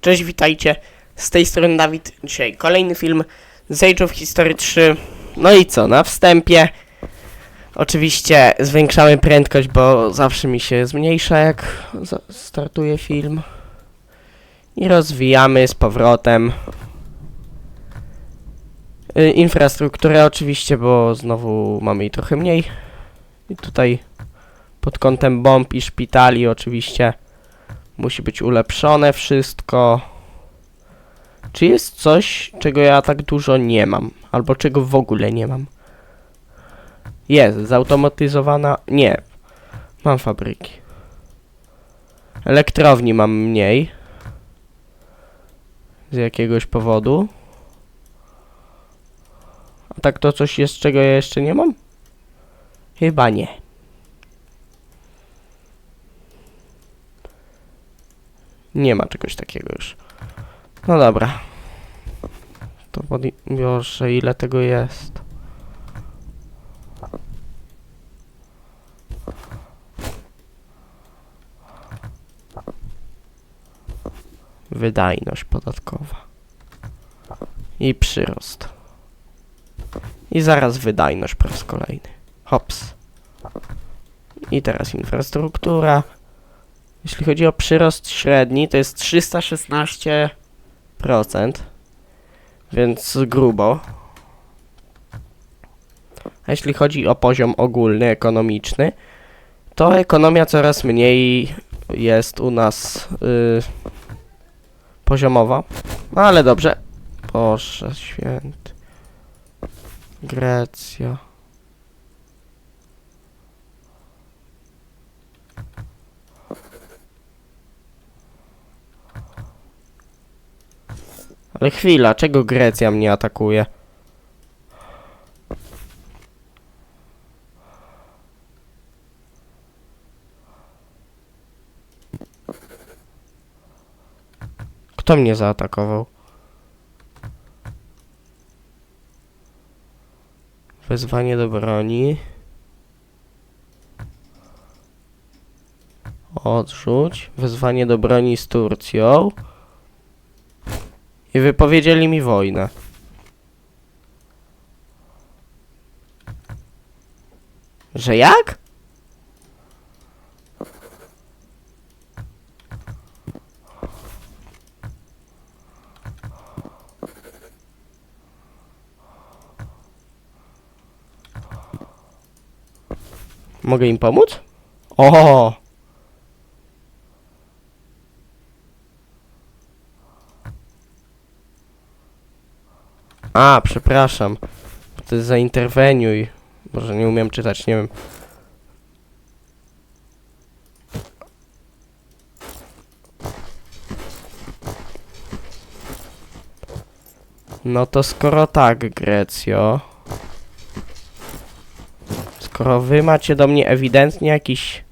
Cześć, witajcie. Z tej strony Dawid. Dzisiaj kolejny film z Age of History 3. No i co, na wstępie oczywiście zwiększamy prędkość, bo zawsze mi się zmniejsza jak startuje film. I rozwijamy z powrotem y, infrastrukturę oczywiście, bo znowu mamy jej trochę mniej. I tutaj pod kątem bomb i szpitali oczywiście musi być ulepszone wszystko. Czy jest coś, czego ja tak dużo nie mam? Albo czego w ogóle nie mam? Jest, zautomatyzowana... Nie. Mam fabryki. Elektrowni mam mniej. Z jakiegoś powodu. A tak to coś jest, czego ja jeszcze nie mam? Chyba nie. Nie ma czegoś takiego już. No dobra. To podbiorę ile tego jest. Wydajność podatkowa. I przyrost. I zaraz wydajność po raz kolejny. Hops. I teraz infrastruktura. Jeśli chodzi o przyrost średni, to jest 316%, więc grubo. A jeśli chodzi o poziom ogólny, ekonomiczny, to ekonomia coraz mniej jest u nas y, poziomowa. No ale dobrze. Boże święty. Grecja. Ale chwila, czego Grecja mnie atakuje? Kto mnie zaatakował? Wezwanie do broni. Odrzuć. Wezwanie do broni z Turcją. I wypowiedzieli mi wojnę. Że jak? Mogę im pomóc? O! A, przepraszam. Jest zainterweniuj. Może nie umiem czytać, nie wiem. No to skoro tak, Grecjo. Skoro wy macie do mnie ewidentnie jakiś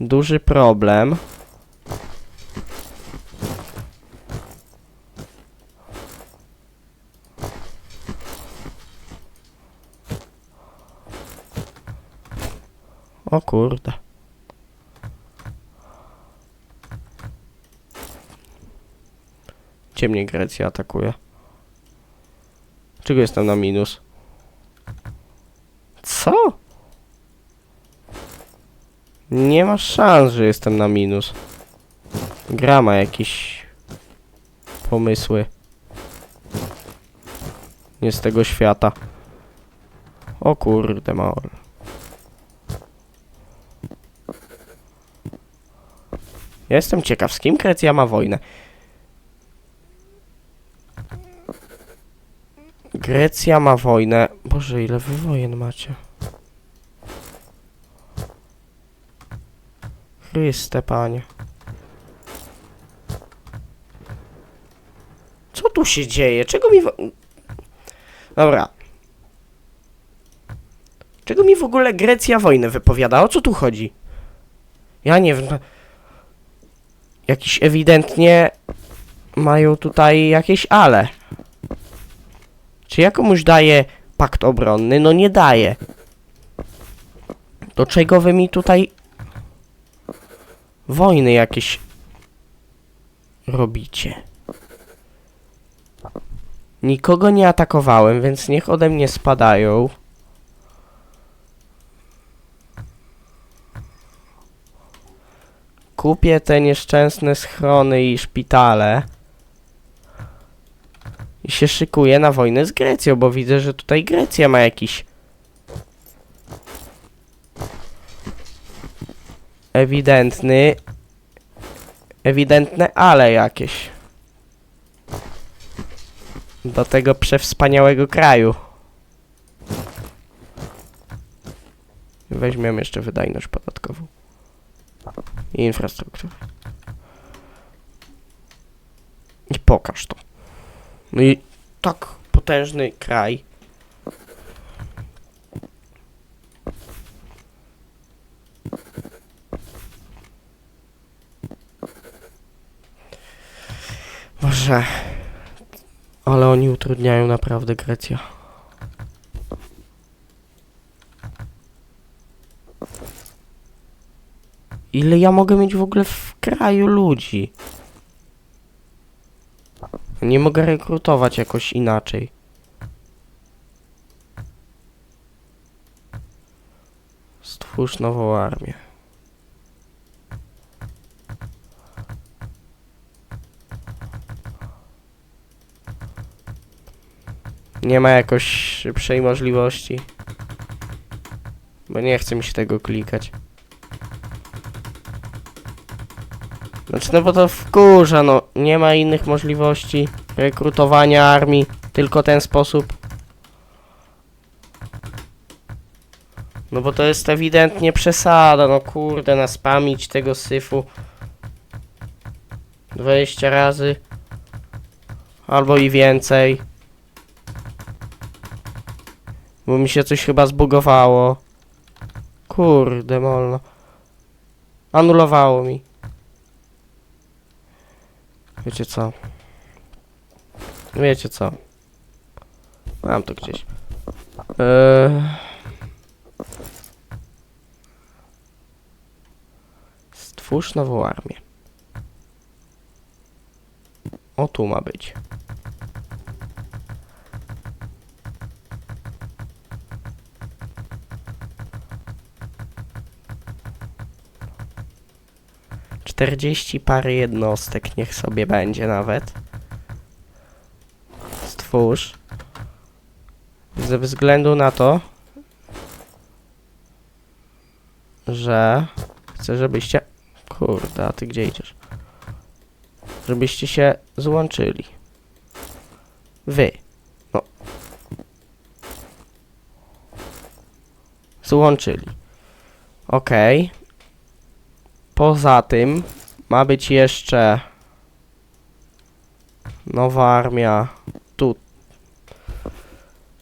duży problem. O kurde. Gdzie mnie Grecja atakuje? Czego jestem na minus? Co? Nie ma szans, że jestem na minus. Gra ma jakieś pomysły. Nie z tego świata. O kurde, mało. Jestem ciekaw, z kim Grecja ma wojnę. Grecja ma wojnę. Boże, ile wy wojen macie? Chryste, panie. Co tu się dzieje? Czego mi... Dobra. Czego mi w ogóle Grecja wojnę wypowiada? O co tu chodzi? Ja nie wiem. Jakiś ewidentnie mają tutaj jakieś ale. Czy ja komuś daję pakt obronny? No nie daję. Do czego wy mi tutaj wojny jakieś robicie? Nikogo nie atakowałem, więc niech ode mnie spadają. Kupię te nieszczęsne schrony i szpitale. I się szykuję na wojnę z Grecją, bo widzę, że tutaj Grecja ma jakiś ewidentny ewidentne ale jakieś do tego przewspaniałego kraju. Weźmiemy jeszcze wydajność podatkową i infrastrukturę. I pokaż to. No i tak potężny kraj. Boże. Ale oni utrudniają naprawdę Grecja. Ile ja mogę mieć w ogóle w kraju ludzi? Nie mogę rekrutować jakoś inaczej. Stwórz nową armię. Nie ma jakoś szybszej możliwości. Bo nie chce mi się tego klikać. Znaczy, no bo to wkurza, no. Nie ma innych możliwości rekrutowania armii, tylko ten sposób. No bo to jest ewidentnie przesada, no kurde, naspamić tego syfu 20 razy. Albo i więcej. Bo mi się coś chyba zbugowało. Kurde, molno. Anulowało mi. Wiecie co? Wiecie co? Mam to gdzieś. Eee... Stwórz nową armię. O, tu ma być. Czterdzieści parę jednostek, niech sobie będzie nawet. Stwórz. Ze względu na to, że chcę, żebyście. Kurde, a ty gdzie idziesz? Żebyście się złączyli. Wy. No. Złączyli. Okej. Poza tym ma być jeszcze nowa armia tu.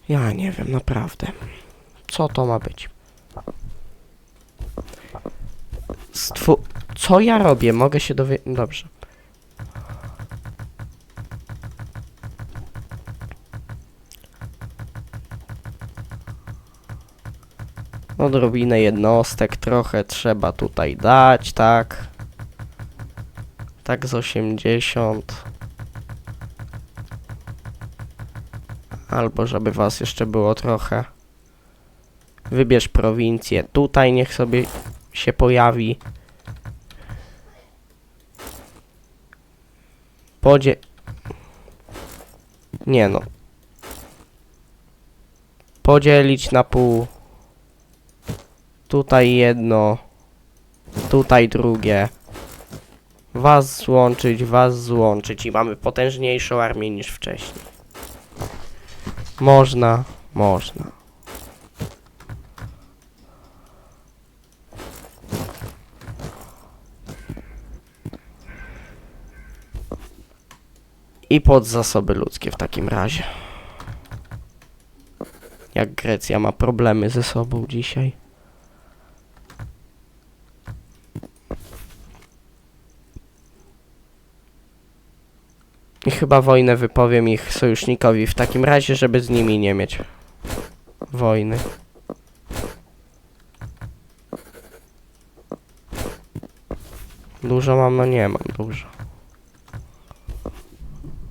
Ja nie wiem, naprawdę. Co to ma być? Stwu... Co ja robię? Mogę się dowiedzieć... Dobrze. Odrobinę jednostek trochę trzeba tutaj dać, tak. Tak z 80. Albo żeby was jeszcze było trochę. Wybierz prowincję. Tutaj niech sobie się pojawi. Podzie... Nie no. Podzielić na pół. Tutaj jedno. Tutaj drugie. Was złączyć, was złączyć i mamy potężniejszą armię niż wcześniej. Można, można. I pod zasoby ludzkie w takim razie. Jak Grecja ma problemy ze sobą dzisiaj. Chyba wojnę wypowiem ich sojusznikowi w takim razie, żeby z nimi nie mieć wojny. Dużo mam, no nie mam dużo.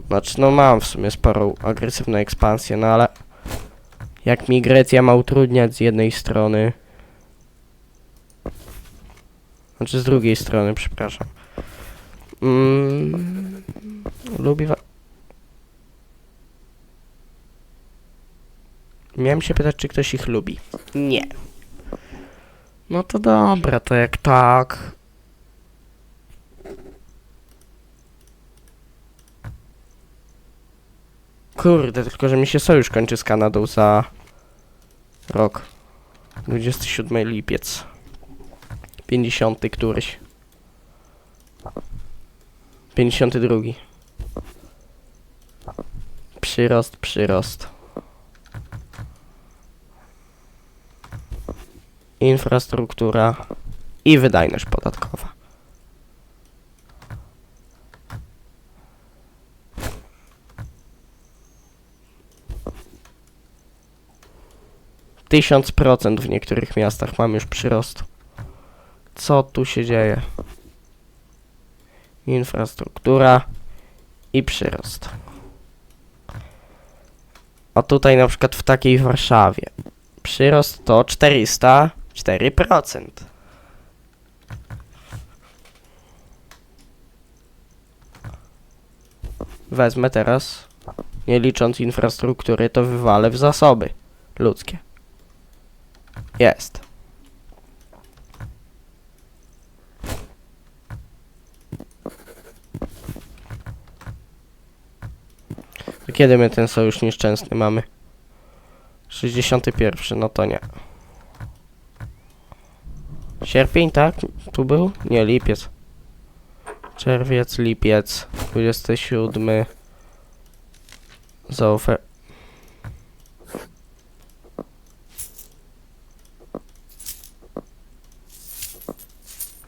Znaczy, no mam w sumie sporą agresywną ekspansję, no ale jak mi Grecja ma utrudniać z jednej strony, znaczy z drugiej strony, przepraszam. Mm, lubi wa- Miałem się pytać, czy ktoś ich lubi. Nie. No to dobra, to jak tak. Kurde, tylko że mi się sojusz kończy z Kanadą za rok. 27 lipiec. 50 któryś. 52. Przyrost, przyrost. Infrastruktura i wydajność podatkowa. Tysiąc procent w niektórych miastach mam już przyrost. Co tu się dzieje? Infrastruktura i przyrost. A tutaj na przykład w takiej Warszawie przyrost to 404%. Wezmę teraz, nie licząc infrastruktury, to wywalę w zasoby ludzkie. Jest. Kiedy my ten sojusz nieszczęsny mamy? 61, no to nie. Sierpień, tak? Tu był? Nie, lipiec. Czerwiec, lipiec, 27. Zaofer...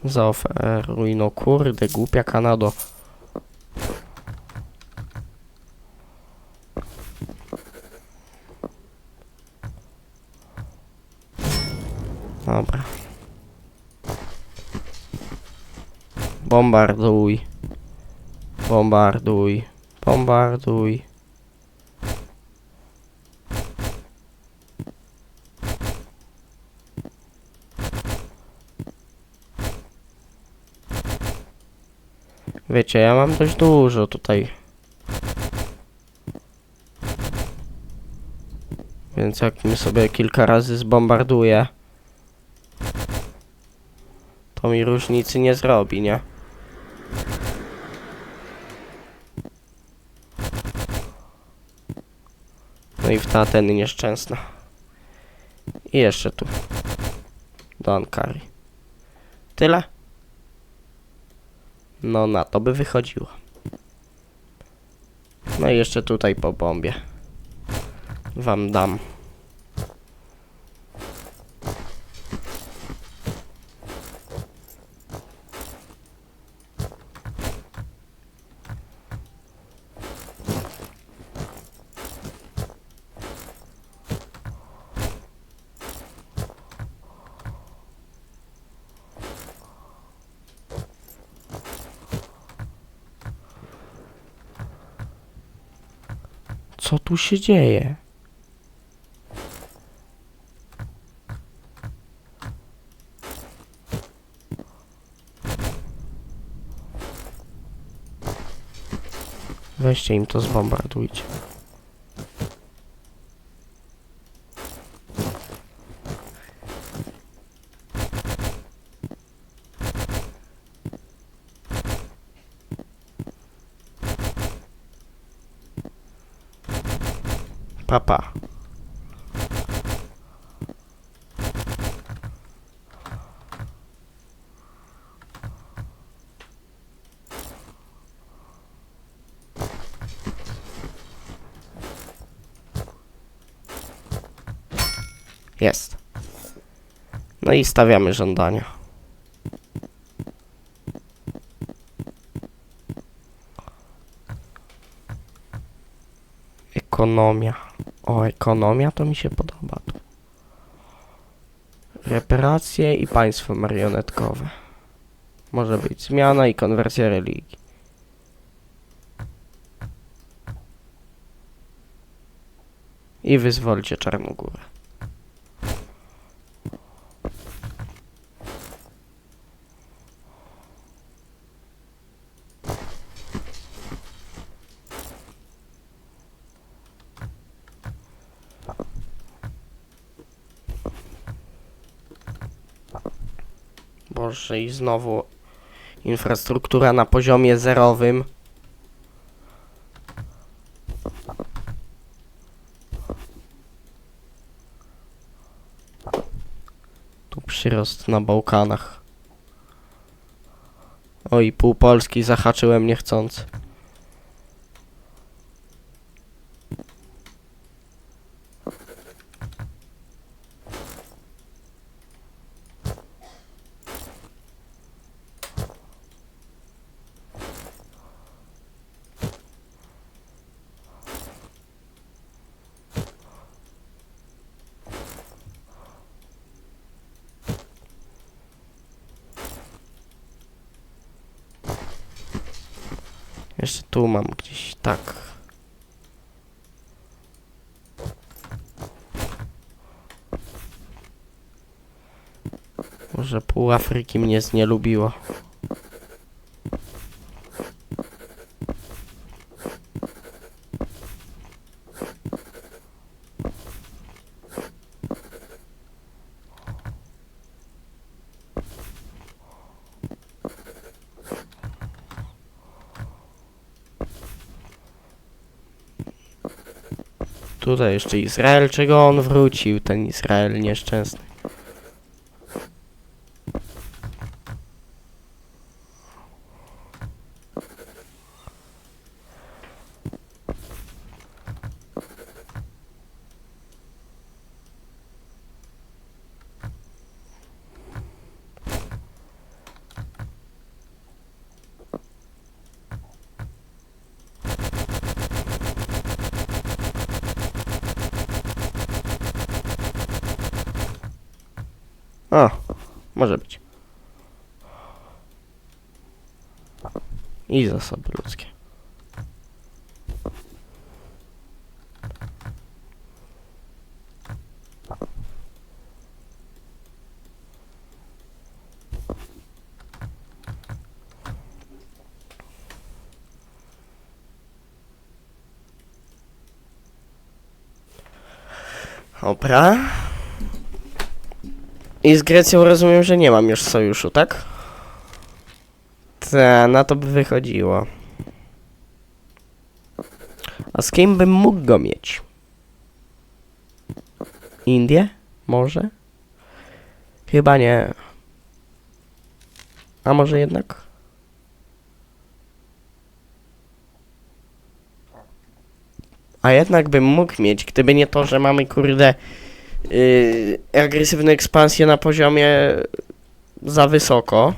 Zaoferuj, no kurde, głupia Kanado. Dobra. Bombarduj. Bombarduj. Bombarduj. Wiecie, ja mam dość dużo tutaj. Więc jak mi sobie kilka razy zbombarduję, to mi różnicy nie zrobi, nie? No i w te Ateny nieszczęsne. I jeszcze tu. Do Ankary. Tyle? No na to by wychodziło. No i jeszcze tutaj po bombie. Wam dam. Co tu się dzieje? Weźcie im to zbombardujcie. Papa. Jest. No i stawiamy żądania. Ekonomia. O, ekonomia to mi się podoba. Tu. Reparacje i państwo marionetkowe. Może być zmiana i konwersja religii. I wyzwolcie Czarnogórę. Boże, i znowu infrastruktura na poziomie zerowym. Tu przyrost na Bałkanach. Oj, pół Polski zahaczyłem niechcący. Jeszcze tu mam gdzieś, tak. Może pół Afryki mnie znielubiło. Tutaj jeszcze Izrael, czego on wrócił, ten Izrael nieszczęsny. O, może być. I zasoby ludzkie. Dobra. I z Grecją rozumiem, że nie mam już sojuszu, tak? Ta, na to by wychodziło. A z kim bym mógł go mieć? Indie? Może? Chyba nie. A może jednak? A jednak bym mógł mieć, gdyby nie to, że mamy kurde yy, agresywną ekspansję na poziomie za wysoko.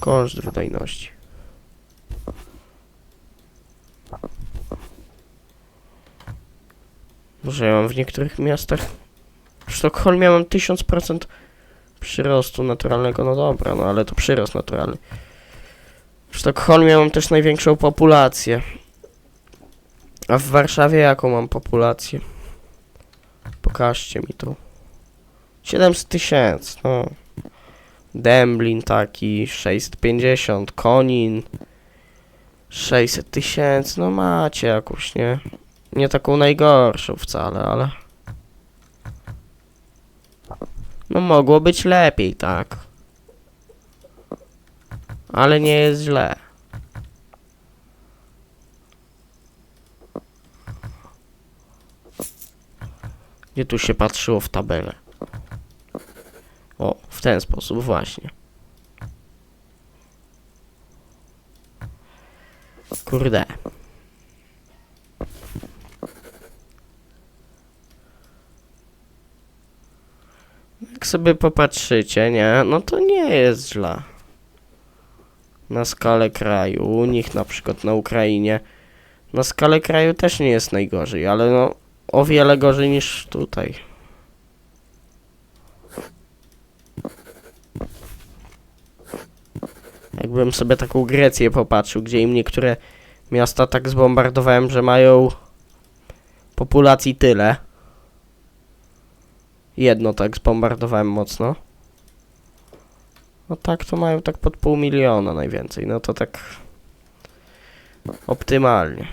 Koszt wydajności. Może ja mam w niektórych miastach. W Sztokholmie mam 1000% przyrostu naturalnego. No dobra, no ale to przyrost naturalny. W Sztokholmie mam też największą populację. A w Warszawie jaką mam populację? Pokażcie mi tu. 700 tysięcy, no. Demblin taki, 650, Konin. 600 tysięcy, no macie jakąś, nie? Nie taką najgorszą wcale, ale... No mogło być lepiej, tak. Ale nie jest źle. Gdzie tu się patrzyło w tabelę? O, w ten sposób właśnie. Kurde. Jak sobie popatrzycie, nie? No to nie jest źle. Na skalę kraju, u nich na przykład na Ukrainie. Na skalę kraju też nie jest najgorzej, ale no o wiele gorzej niż tutaj. Jakbym sobie taką Grecję popatrzył, gdzie im niektóre miasta tak zbombardowałem, że mają populacji tyle. Jedno tak zbombardowałem mocno. No tak, to mają tak pod pół miliona najwięcej. No to tak optymalnie.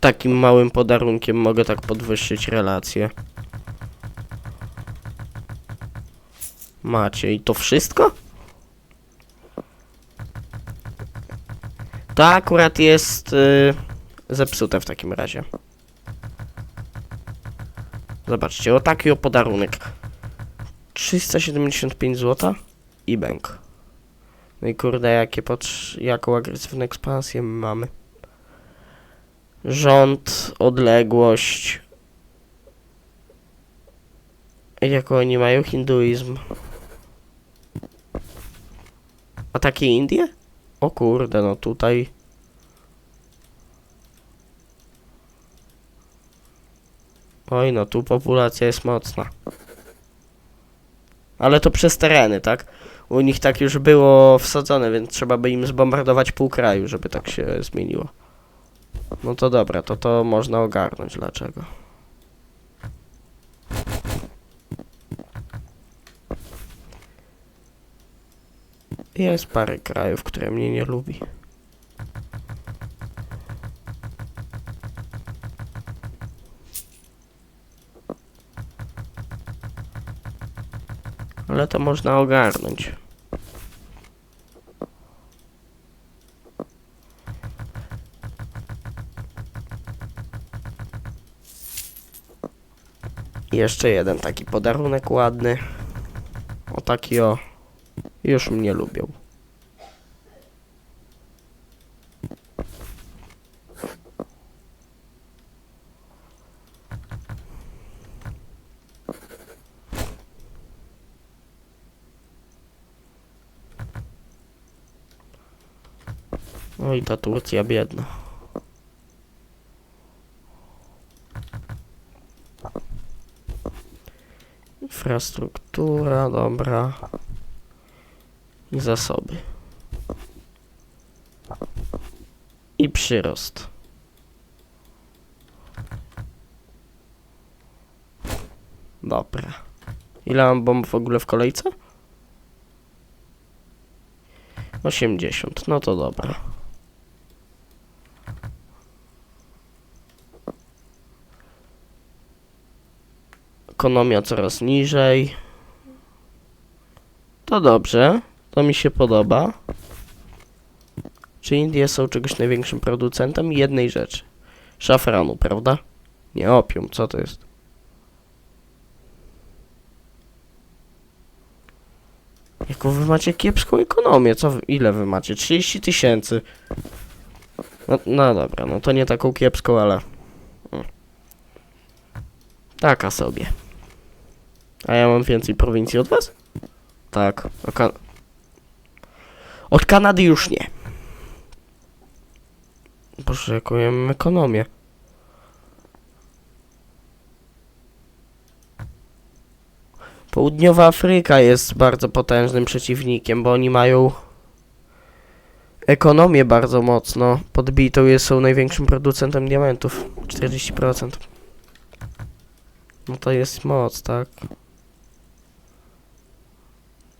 Takim małym podarunkiem mogę tak podwyższyć relacje. Macie i to wszystko? To akurat jest y, zepsute w takim razie. Zobaczcie, o taki o podarunek. 375 zł i bęk. No i kurde, jakie potrz- jaką agresywną ekspansję my mamy. Rząd, odległość. Jaką oni mają hinduizm? A takie Indie? O kurde, no tutaj. Oj, no tu populacja jest mocna. Ale to przez tereny, tak? U nich tak już było wsadzone, więc trzeba by im zbombardować pół kraju, żeby tak się zmieniło. No to dobra, to to można ogarnąć dlaczego. Jest parę krajów, które mnie nie lubi. Ale to można ogarnąć. Jeszcze jeden taki podarunek ładny. O taki o. Już mnie lubią. No i ta Turcja biedna. Infrastruktura, dobra. I zasoby. I przyrost. Dobra. Ile mam bomb w ogóle w kolejce? 80. No to dobra. Ekonomia coraz niżej. To dobrze. To mi się podoba. Czy Indie są czegoś największym producentem? Jednej rzeczy. Szafranu, prawda? Nie opium, co to jest? Jaką wy macie kiepską ekonomię? Co ile wy macie? 30 tysięcy. No, no dobra, no to nie taką kiepską, ale... mm. Taka sobie. A ja mam więcej prowincji od was? Tak. a Ka od Kanady już nie. Boże, jaką ja mam ekonomię. Południowa Afryka jest bardzo potężnym przeciwnikiem, bo oni mają ekonomię bardzo mocno podbitą. Jest, są największym producentem diamentów. 40%. No to jest moc, tak?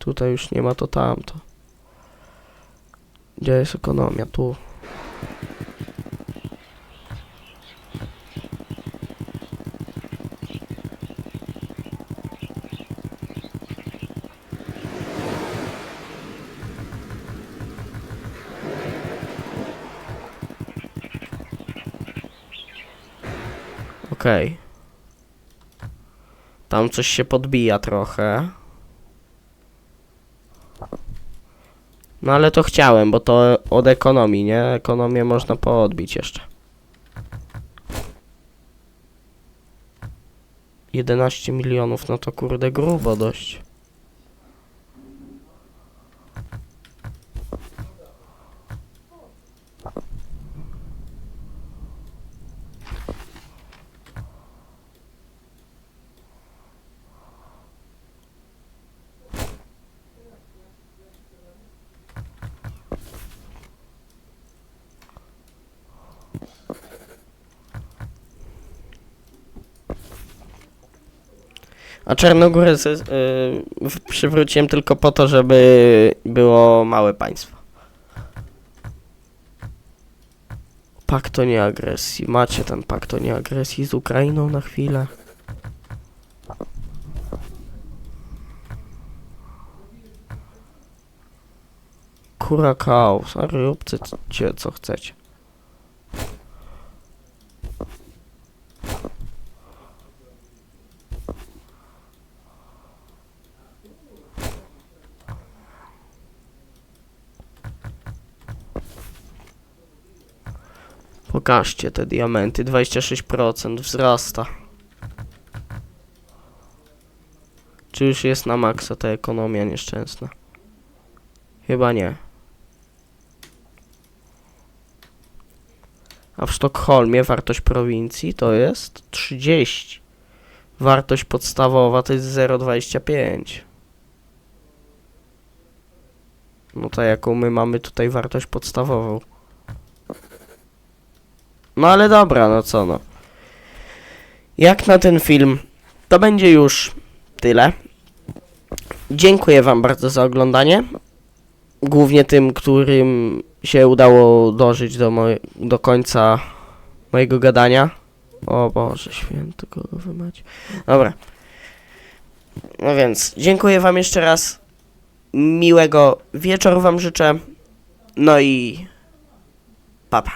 Tutaj już nie ma to tamto. Gdzie jest ekonomia? Tu. Okej. Tam coś się podbija trochę. No ale to chciałem, bo to od ekonomii, nie? Ekonomię można poodbić jeszcze. 11 milionów, no to kurde grubo dość. A Czarnogórę z, y, przywróciłem tylko po to, żeby było małe państwo. Pakt o nieagresji. Macie ten pakt o nieagresji z Ukrainą na chwilę. Kurakao, róbcie cie, co chcecie. Pokażcie te diamenty. 26% wzrasta. Czy już jest na maksa ta ekonomia nieszczęsna? Chyba nie. A w Sztokholmie wartość prowincji to jest 30. Wartość podstawowa to jest 0,25. No to jaką my mamy tutaj wartość podstawową? No ale dobra, no co no. Jak na ten film, to będzie już tyle. Dziękuję Wam bardzo za oglądanie. Głównie tym, którym się udało dożyć do, moj- do końca mojego gadania. O Boże święty, kogo wy macie. Dobra. No więc, dziękuję Wam jeszcze raz. Miłego wieczoru Wam życzę. No i papa.